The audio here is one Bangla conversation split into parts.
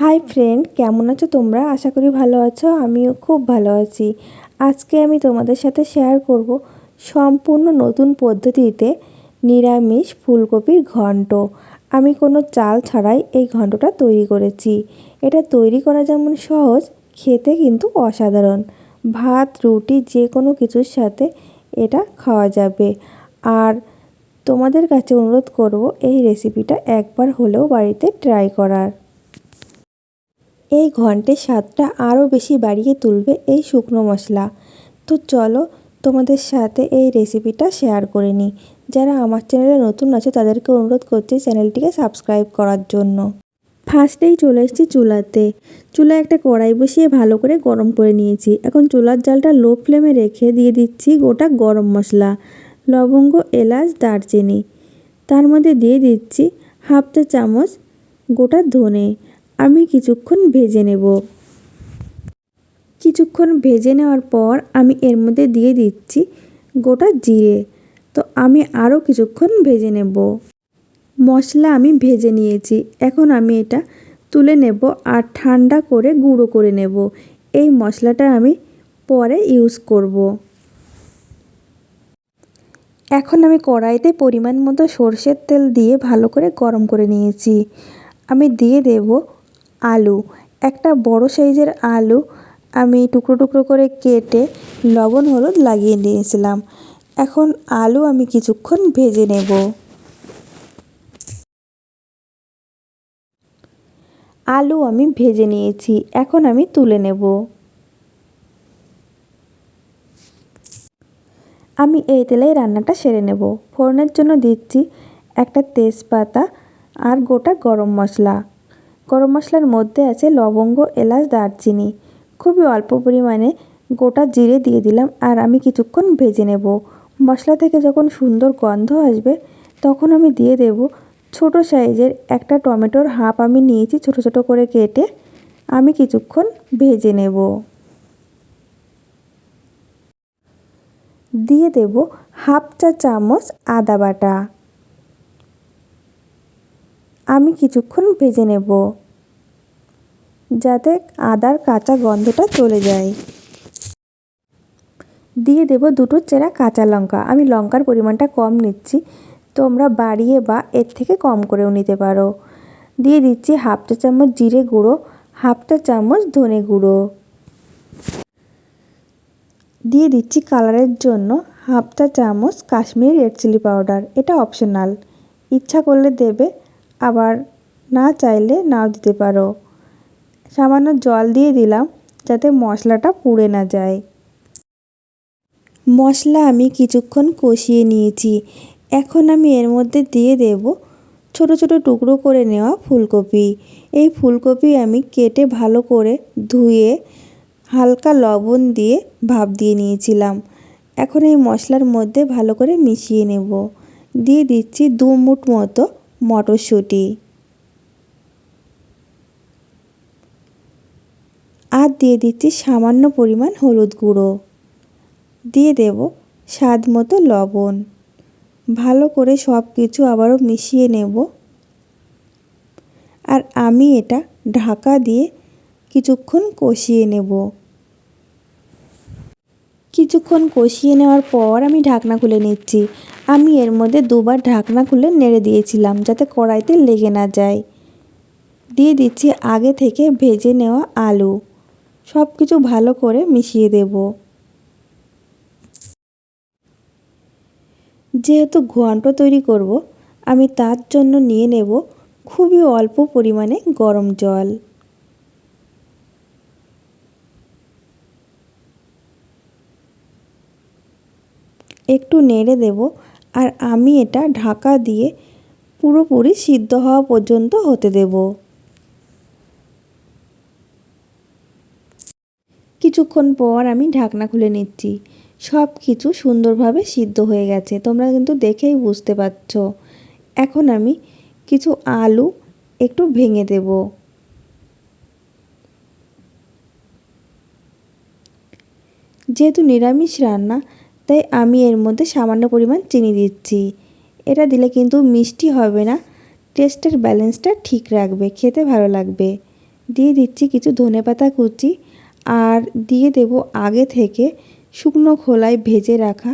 হাই ফ্রেন্ড, কেমন আছো তোমরা? আশা করি ভালো আছো, আমিও খুব ভালো আছি। আজকে আমি তোমাদের সাথে শেয়ার করব সম্পূর্ণ নতুন পদ্ধতিতে নিরামিষ ফুলকপির ঘন্ট। আমি কোনো চাল ছাড়াই এই ঘন্টটা তৈরি করেছি। এটা তৈরি করা যেমন সহজ, খেতে কিন্তু অসাধারণ। ভাত, রুটি, যে কোনো কিছুর সাথে এটা খাওয়া যাবে। আর তোমাদের কাছে অনুরোধ করব, এই রেসিপিটা একবার হলেও বাড়িতে ট্রাই করার। এই ঘন্টের স্বাদটা আরও বেশি বাড়িয়ে তুলবে এই শুকনো মশলা। তো চলো তোমাদের সাথে এই রেসিপিটা শেয়ার করে নিই। যারা আমার চ্যানেলে নতুন আছে, তাদেরকে অনুরোধ করছি চ্যানেলটিকে সাবস্ক্রাইব করার জন্য। ফার্স্টেই চলে এসেছি চুলাতে। চুলায় একটা কড়াই বসিয়ে ভালো করে গরম করে নিয়েছি। এখন চুলার জালটা লো ফ্লেমে রেখে দিয়ে দিচ্ছি গোটা গরম মশলা, লবঙ্গ, এলাচ, দারচিনি। তার মধ্যে দিয়ে দিচ্ছি হাফ চা চামচ গোটা ধনে। আমি কিছুক্ষণ ভেজে নেব। কিছুক্ষণ ভেজে নেওয়ার পর আমি এর মধ্যে দিয়ে দিচ্ছি গোটা জিরে। তো আমি আরও কিছুক্ষণ ভেজে নেব। মশলা আমি ভেজে নিয়েছি। এখন আমি এটা তুলে নেব আর ঠান্ডা করে গুঁড়ো করে নেব। এই মশলাটা আমি পরে ইউজ করব। এখন আমি কড়াইতে পরিমাণ মতো সর্ষের তেল দিয়ে ভালো করে গরম করে নিয়েছি। আমি দিয়ে দেব আলু। একটা বড় সাইজের আলু আমি টুকরো টুকরো করে কেটে লবণ হলুদ লাগিয়ে নিয়েছিলাম। এখন আলু আমি কিছুক্ষণ ভেজে নেব। আলু আমি ভেজে নিয়েছি, এখন আমি তুলে নেব। আমি এই তেলেই রান্নাটা সেরে নেব। ফোড়নের জন্য দিচ্ছি একটা তেজপাতা আর গোটা গরম মশলা। গরম মশলার মধ্যে আছে লবঙ্গ, এলাচ, দারচিনি। খুবই অল্প পরিমাণে গোটা জিরে দিয়ে দিলাম আর আমি কিছুক্ষণ ভেজে নেব। মশলা থেকে যখন সুন্দর গন্ধ আসবে, তখন আমি দিয়ে দেব ছোট সাইজের একটা টমেটোর হাফ আমি নিয়েছি ছোট ছোট করে কেটে। আমি কিছুক্ষণ ভেজে নেব। দিয়ে দেব হাফ চা চামচ আদা বাটা। আমি কিছুক্ষণ ভেজে নেব, যাতে আদার কাঁচা গন্ধটা চলে যায়। দিয়ে দেব দুটো চেরা কাঁচা লঙ্কা। আমি লঙ্কার পরিমাণটা কম নিচ্ছি, তোমরা বাড়িয়ে বা এর থেকে কম করেও নিতে পারো। দিয়ে দিচ্ছি হাফ চা চামচ জিরে গুঁড়ো, হাফ চা চামচ ধনে গুঁড়ো। দিয়ে দিচ্ছি কালারের জন্য হাফ চা চামচ কাশ্মীরি রেড চিলি পাউডার। এটা অপশনাল। ইচ্ছা করলে দেবে আবার না চাইলে নাও দিতে পারো। সামান্য জল দিয়ে দিলাম যাতে মশলাটা পুড়ে না যায়। মশলা আমি কিছুক্ষণ কষিয়ে নিয়েছি। এখন আমি এর মধ্যে দিয়ে দেব ছোট ছোট টুকরো করে নেওয়া ফুলকপি। এই ফুলকপি আমি কেটে ভালো করে ধুয়ে হালকা লবণ দিয়ে ভাপ দিয়ে নিয়েছিলাম। এখন এই মশলার মধ্যে ভালো করে মিশিয়ে নেব। দিয়ে দিচ্ছি দু মুঠ মতো মটরশুঁটি। আর দিয়ে দিচ্ছি সামান্য পরিমাণ হলুদ গুঁড়ো। দিয়ে দেব স্বাদ মতো লবণ। ভালো করে সব কিছু আবারও মিশিয়ে নেব। আর আমি এটা ঢাকা দিয়ে কিছুক্ষণ কষিয়ে নেব। কিছুক্ষণ কষিয়ে নেওয়ার পর আমি ঢাকনা খুলে নিচ্ছি। আমি এর মধ্যে দুবার ঢাকনা খুলে নেড়ে দিয়েছিলাম যাতে কড়াইতে লেগে না যায়। দিয়ে দিচ্ছি আগে থেকে ভেজে নেওয়া আলু। সব কিছু ভালো করে মিশিয়ে দেব। যেহেতু ঘন্ট তৈরি করব, আমি তার জন্য নিয়ে নেব খুবই অল্প পরিমাণে গরম জল। একটু নেড়ে দেব আর আমি এটা ঢাকা দিয়ে পুরোপুরি সিদ্ধ হওয়া পর্যন্ত হতে দেব। কিছুক্ষণ পর আমি ঢাকনা খুলে নিচ্ছি। সব কিছু সুন্দরভাবে সিদ্ধ হয়ে গেছে। তোমরা কিন্তু দেখেই বুঝতে পারছ। এখন আমি কিছু আলু একটু ভেঙে দেব। যেহেতু নিরামিষ রান্না তাই আমি এর মধ্যে সামান্য পরিমাণ চিনি দিচ্ছি। এটা দিলে কিন্তু মিষ্টি হবে না। টেস্টের ব্যালেন্সটা ঠিক রাখবে, খেতে ভালো লাগবে। দিয়ে দিচ্ছি কিছু ধনেপাতা কুচি আর দিয়ে দেব আগে থেকে শুকনো খোলায় ভেজে রাখা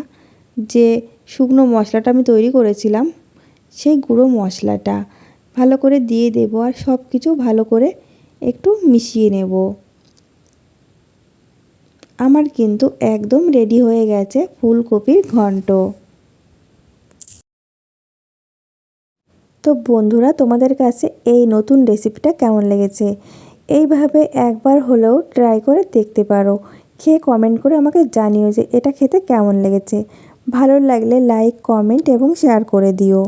যে শুকনো মশলাটা আমি তৈরি করেছিলাম, সেই গুঁড়ো মশলাটা। ভালো করে দিয়ে দেব আর সব কিছু ভালো করে একটু মিশিয়ে নেব। আমার কিন্তু একদম রেডি হয়ে গেছে ফুলকপির ঘন্ট। তো বন্ধুরা, তোমাদের কাছে এই নতুন রেসিপিটা কেমন লেগেছে? এইভাবে একবার হলেও ট্রাই করে দেখতে পারো। খেয়ে কমেন্ট করে আমাকে জানিও যে এটা খেতে কেমন লেগেছে। ভালো লাগলে লাইক কমেন্ট এবং শেয়ার করে দিও।